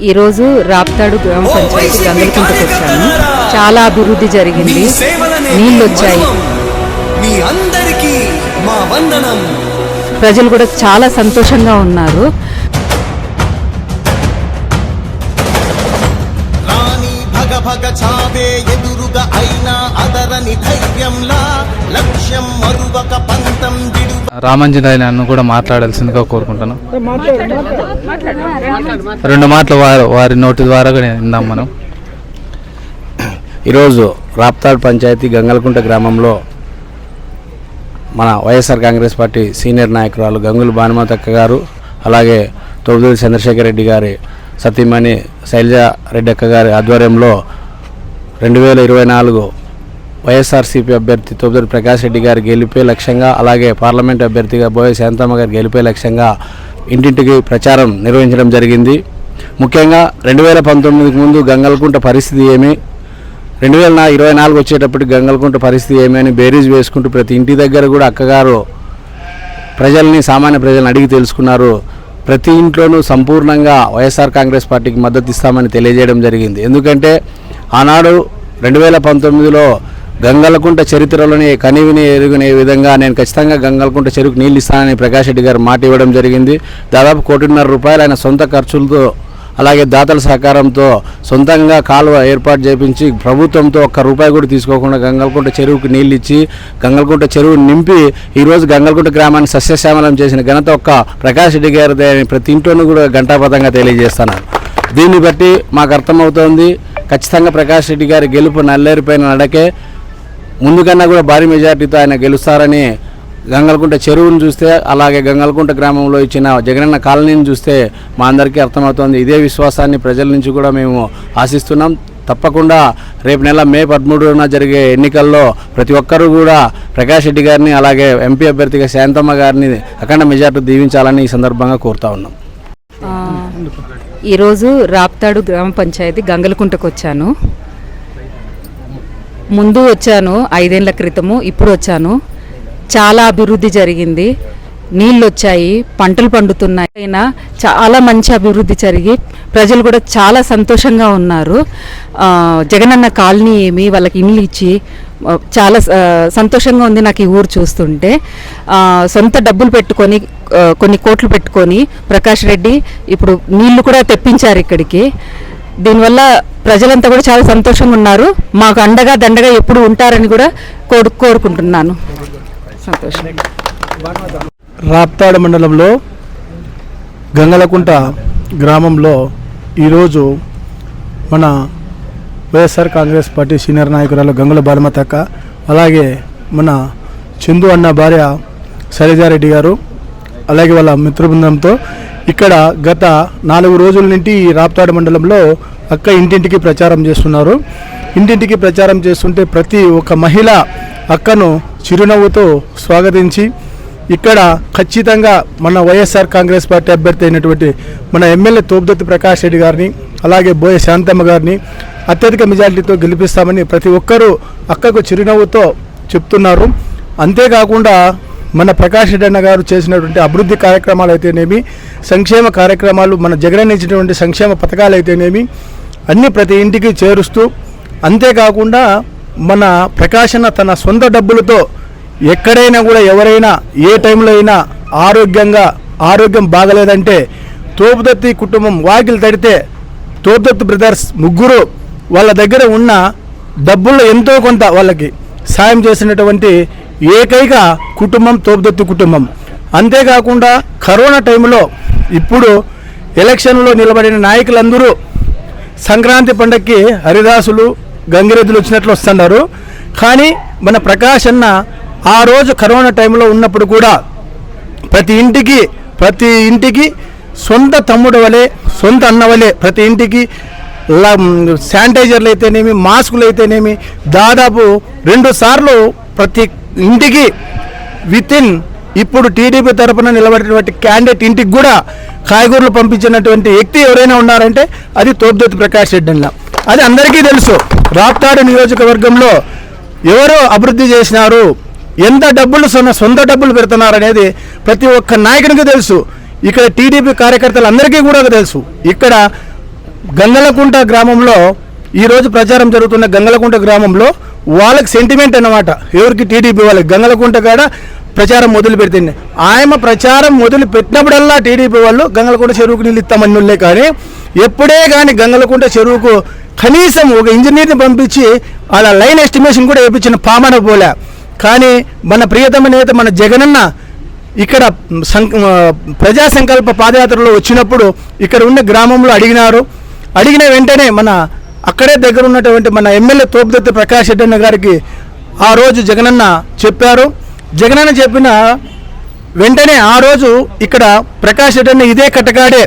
ఈరోజు రాప్తాడు గ్రామ పంచాయతీ గంగలకుంటకు వచ్చాను. చాలా అభివృద్ధి జరిగింది. నీళ్ళు వచ్చాయి. ప్రజలు కూడా చాలా సంతోషంగా ఉన్నారు. రాణి భగ భగ చావే ఎదురుగా అయినా అదరని ధైర్యంలా లక్ష్యం మరువక పంతం రామంజనాయని నన్ను కూడా మాట్లాడాల్సిందిగా కోరుకుంటాను. రెండు మాటలు వారి వారి నోటి ద్వారా కూడా విందాం మనం. ఈరోజు రాప్తాడ్ పంచాయతీ గంగలకుంట గ్రామంలో మన వైఎస్ఆర్ కాంగ్రెస్ పార్టీ సీనియర్ నాయకురాలు గంగుల భానుమతక్క గారు అలాగే తొమ్మిది చంద్రశేఖర్ రెడ్డి గారి సతీమణి శైలజ రెడ్డి అక్క గారి ఆధ్వర్యంలో రెండు వేల ఇరవై నాలుగు వైఎస్ఆర్సీపీ అభ్యర్థి తొమ్మిది ప్రకాష్ రెడ్డి గారి గెలిపే లక్ష్యంగా అలాగే పార్లమెంట్ అభ్యర్థిగా బోయ శాంతమ్మ గారి గెలిపే లక్ష్యంగా ఇంటింటికి ప్రచారం నిర్వహించడం జరిగింది. ముఖ్యంగా రెండు వేల పంతొమ్మిదికి ముందు గంగల్కుంట పరిస్థితి ఏమి? రెండు వేల ఇరవై నాలుగు వచ్చేటప్పటికి గంగల్కుంట పరిస్థితి ఏమి అని బేరీజ్ వేసుకుంటూ ప్రతి ఇంటి దగ్గర కూడా అక్కగారు ప్రజల్ని సామాన్య ప్రజలను అడిగి తెలుసుకున్నారు. ప్రతి ఇంట్లోనూ సంపూర్ణంగా వైఎస్ఆర్ కాంగ్రెస్ పార్టీకి మద్దతు ఇస్తామని తెలియజేయడం జరిగింది. ఎందుకంటే ఆనాడు రెండు వేల పంతొమ్మిదిలో గంగలకుంట చరిత్రలోనే కనివిని ఎరుగునే విధంగా నేను ఖచ్చితంగా గంగలకుంట చెరువుకు నీళ్ళు ఇస్తానని ప్రకాష్ రెడ్డి గారు మాట ఇవ్వడం జరిగింది. దాదాపు కోటిన్నర రూపాయలు ఆయన సొంత ఖర్చులతో అలాగే దాతల సహకారంతో సొంతంగా కాలువ ఏర్పాటు చేపించి ప్రభుత్వంతో ఒక్క రూపాయి కూడా తీసుకోకుండా గంగలకుంట చెరువుకు నీళ్ళు ఇచ్చి గంగలకుంట చెరువు నింపి ఈరోజు గంగలకుంట గ్రామాన్ని సస్యశ్యామలం చేసిన ఘనత ఒక్క ప్రకాష్ రెడ్డి గారిదే అని ప్రతి ఇంట్లోనూ కూడా ఘంటాపథంగా తెలియజేస్తాను దీన్ని బట్టి మాకు అర్థమవుతోంది ఖచ్చితంగా ప్రకాష్ రెడ్డి గారి గెలుపు నల్లేరిపోయిన నడకే ముందుకన్నా కూడా భారీ మెజార్టీతో ఆయన గెలుస్తారని గంగలకుంట చెరువును చూస్తే అలాగే గంగలకుంట గ్రామంలో ఇచ్చిన జగనన్న కాలనీని చూస్తే మా అందరికీ అర్థమవుతోంది. ఇదే విశ్వాసాన్ని ప్రజల నుంచి కూడా మేము ఆశిస్తున్నాం. తప్పకుండా రేపు నెల మే పదమూడున జరిగే ఎన్నికల్లో ప్రతి ఒక్కరూ కూడా ప్రకాష్ రెడ్డి గారిని అలాగే ఎంపీ అభ్యర్థిగా శాంతమ్మ గారిని అఖండ మెజార్టీ దీవించాలని ఈ సందర్భంగా కోరుతా ఉన్నాం. ఈరోజు రాప్తాడు గ్రామ పంచాయతీ గంగలకుంటకు వచ్చాను ముందు వచ్చాను ఐదేళ్ళ క్రితము ఇప్పుడు వచ్చాను. చాలా అభివృద్ధి జరిగింది. నీళ్ళు వచ్చాయి పంటలు పండుతున్నాయి. అయినా చాలా మంచి అభివృద్ధి జరిగి ప్రజలు కూడా చాలా సంతోషంగా ఉన్నారు. జగనన్న కాలనీ ఏమి వాళ్ళకి ఇల్లు ఇచ్చి చాలా సంతోషంగా ఉంది నాకు ఈ ఊరు చూస్తుంటే. సొంత డబ్బులు పెట్టుకొని కొన్ని కోట్లు పెట్టుకొని ప్రకాష్ రెడ్డి ఇప్పుడు నీళ్ళు కూడా తెప్పించారు ఇక్కడికి. దీనివల్ల ప్రజలంతా కూడా చాలా సంతోషంగా ఉన్నారు మాకు అండగా దండగా ఎప్పుడు ఉంటారని కూడా కోరు కోరుకుంటున్నాను. సంతోషం. రాప్తాడు మండలంలో గంగలకుంట గ్రామంలో ఈరోజు మన వైఎస్ఆర్ కాంగ్రెస్ పార్టీ సీనియర్ నాయకురాలు గంగుల బాలమతక్క అలాగే మన చందు అన్న భార్య సరిజారెడ్డి గారు అలాగే వాళ్ళ మిత్రబృందంతో ఇక్కడ గత నాలుగు రోజుల నుండి ఈ రాప్తాడు మండలంలో అక్క ఇంటింటికి ప్రచారం చేస్తున్నారు. ఇంటింటికి ప్రచారం చేస్తుంటే ప్రతి ఒక్క మహిళ అక్కను చిరునవ్వుతో స్వాగతించి ఇక్కడ ఖచ్చితంగా మన వైఎస్ఆర్ కాంగ్రెస్ పార్టీ అభ్యర్థి అయినటువంటి మన ఎమ్మెల్యే తోపుదత్తి ప్రకాష్ రెడ్డి గారిని అలాగే బోయ శాంతమ్మ గారిని అత్యధిక మెజారిటీతో గెలిపిస్తామని ప్రతి ఒక్కరూ అక్కకు చిరునవ్వుతో చెప్తున్నారు. అంతేకాకుండా మన ప్రకాష్ రెడ్డి గారు చేసినటువంటి అభివృద్ధి కార్యక్రమాలు అయితేనేమి సంక్షేమ కార్యక్రమాలు మన జగన్ ఇచ్చినటువంటి సంక్షేమ పథకాలు అయితేనేమి అన్నీ ప్రతి ఇంటికి చేరుస్తూ అంతేకాకుండా మన ప్రకాశన తన సొంత డబ్బులతో ఎక్కడైనా కూడా ఎవరైనా ఏ టైంలో అయినా ఆరోగ్యంగా ఆరోగ్యం బాగలేదంటే తోపుదత్తి కుటుంబం వాకిలు తడితే తోపుదత్తి బ్రదర్స్ ముగ్గురు వాళ్ళ దగ్గర ఉన్న డబ్బుల్లో ఎంతో కొంత వాళ్ళకి సాయం చేసినటువంటి ఏకైక కుటుంబం తోపుదొత్తి కుటుంబం. అంతేకాకుండా కరోనా టైంలో ఇప్పుడు ఎలక్షన్లో నిలబడిన నాయకులందరూ సంక్రాంతి పండగకి హరిదాసులు గంగిరెద్దులు వచ్చినట్లు వస్తున్నారు. కానీ మన ప్రకాష్ అన్న ఆ రోజు కరోనా టైంలో ఉన్నప్పుడు కూడా ప్రతి ఇంటికి ప్రతి ఇంటికి సొంత తమ్ముడు వలె సొంత అన్న వలె ప్రతి ఇంటికి శానిటైజర్లు అయితేనేమి మాస్కులు అయితేనేమి దాదాపు రెండు సార్లు ప్రతి ఇంటికి వితిన్ ఇప్పుడు టీడీపీ తరఫున నిలబడినటువంటి క్యాండిడేట్ ఇంటికి కూడా కాయగూరలు పంపించినటువంటి వ్యక్తి ఎవరైనా ఉన్నారంటే అది తోపుదొత్తి ప్రకాష్ రెడ్డి అన్న. అది అందరికీ తెలుసు. రాప్తాడు నియోజకవర్గంలో ఎవరు అభివృద్ధి చేసినారు ఎంత డబ్బులు సొన్న సొంత డబ్బులు పెడుతున్నారు అనేది ప్రతి ఒక్క నాయకునికి తెలుసు. ఇక్కడ టీడీపీ కార్యకర్తలందరికీ కూడా తెలుసు. ఇక్కడ గంగలకుంట గ్రామంలో ఈరోజు ప్రచారం జరుగుతున్న గంగలకుంట గ్రామంలో వాళ్ళకి సెంటిమెంట్ అన్నమాట. ఎవరికి టీడీపీ వాళ్ళకి? గంగలకుంట కాడ ప్రచారం మొదలు పెడుతుంది ఆయన ప్రచారం మొదలు పెట్టినప్పుడల్లా టీడీపీ వాళ్ళు గంగలకుంట చెరువుకు నీళ్ళు ఇస్తామన్నులే కానీ ఎప్పుడే కానీ గంగలకుంట చెరువుకు కనీసం ఒక ఇంజనీర్ని పంపించి అలా లైన్ ఎస్టిమేషన్ కూడా వేయించిన పామన పోలే. కానీ మన ప్రియతమ నేత మన జగనన్న ఇక్కడ సం- ప్రజా సంకల్ప పాదయాత్రలో వచ్చినప్పుడు ఇక్కడ ఉన్న గ్రామంలో అడిగినారు. అడిగిన వెంటనే మన అక్కడే దగ్గర ఉన్నటువంటి మన ఎమ్మెల్యే తోపుదత్తి ప్రకాష్ రెడ్డి అన్న గారికి ఆ రోజు జగనన్న చెప్పారు. జగనన్న చెప్పిన వెంటనే ఆ రోజు ఇక్కడ ప్రకాష్ రెడ్డి అన్న ఇదే కట్టగాడే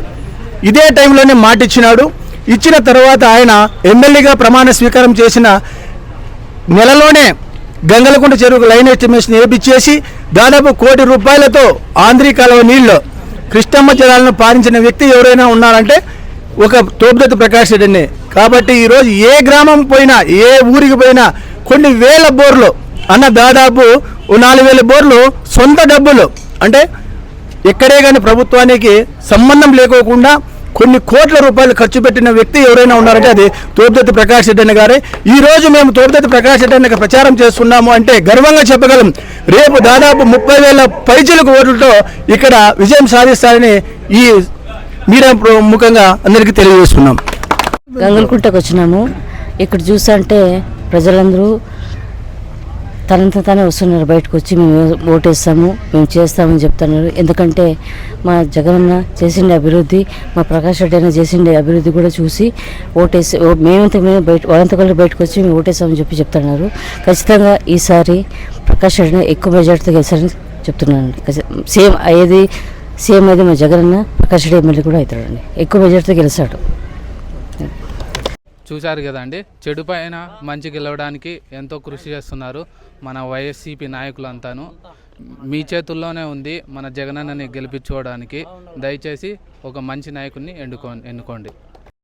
ఇదే టైంలోనే మాట ఇచ్చినాడు. ఇచ్చిన తర్వాత ఆయన ఎమ్మెల్యేగా ప్రమాణ స్వీకారం చేసిన నెలలోనే గంగలకుంట చెరువుకు లైన్ ఎస్టిమేషన్ వేపించేసి దాదాపు కోటి రూపాయలతో ఆంధ్రీ కాలువ నీళ్ళు కృష్ణమ్మ జలాలను పాలించిన వ్యక్తి ఎవరైనా ఉన్నారంటే ఒక తోపుదత్తు ప్రకాష్ రెడ్డిని. కాబట్టి ఈరోజు ఏ గ్రామం పోయినా ఏ ఊరికి పోయినా కొన్ని వేల బోర్లు అన్న దాదాపు నాలుగు వేల బోర్లు సొంత డబ్బులు. అంటే ఎక్కడే కానీ ప్రభుత్వానికి సంబంధం లేకోకుండా కొన్ని కోట్ల రూపాయలు ఖర్చు పెట్టిన వ్యక్తి ఎవరైనా ఉన్నారంటే అది తోపుదత్తి ప్రకాష్ రెడ్డి గారే. ఈ రోజు మేము తోపుదత్తి ప్రకాష్ రెడ్డి ప్రచారం చేస్తున్నాము అంటే గర్వంగా చెప్పగలం. రేపు దాదాపు ముప్పై వేల పైచలకు ఓట్లతో ఇక్కడ విజయం సాధిస్తారని ఈ మీడియా ముఖంగా అందరికీ తెలియజేస్తున్నాం. గంగల్కుంటకు వచ్చినాము. ఇక్కడ చూసంటే ప్రజలందరూ తనంత తానే వస్తున్నారు. బయటకు వచ్చి మేము ఓటేస్తాము మేము చేస్తామని చెప్తున్నారు. ఎందుకంటే మా జగనన్న చేసిండే అభివృద్ధి మా ప్రకాష్ రెడ్డి అయినా చేసిండే అభివృద్ధి కూడా చూసి ఓటేసి ఓ- మేమంతా మేము బయట వాళ్ళంతా కూడా బయటకు వచ్చి మేము ఓటేస్తామని చెప్పి చెప్తున్నారు. ఖచ్చితంగా ఈసారి ప్రకాష్ రెడ్డిని ఎక్కువ మెజార్టీతో గెలిచారని చెప్తున్నాను. సేమ్ అయ్యేది సేమ్ అయితే మా జగనన్న ప్రకాష్ ఎమ్మెల్యే కూడా అవుతాడండి. ఎక్కువ మెజార్టీతో గెలిచాడు చూశారు కదండి చెడు పైన మంచి గెలవడానికి ఎంతో కృషి చేస్తున్నారు మన వైఎస్సీపీ నాయకులంతాను. మీ చేతుల్లోనే ఉంది మన జగనన్నని గెలిపించుకోవడానికి. దయచేసి ఒక మంచి నాయకుడిని ఎన్నుకో ఎన్నుకోండి.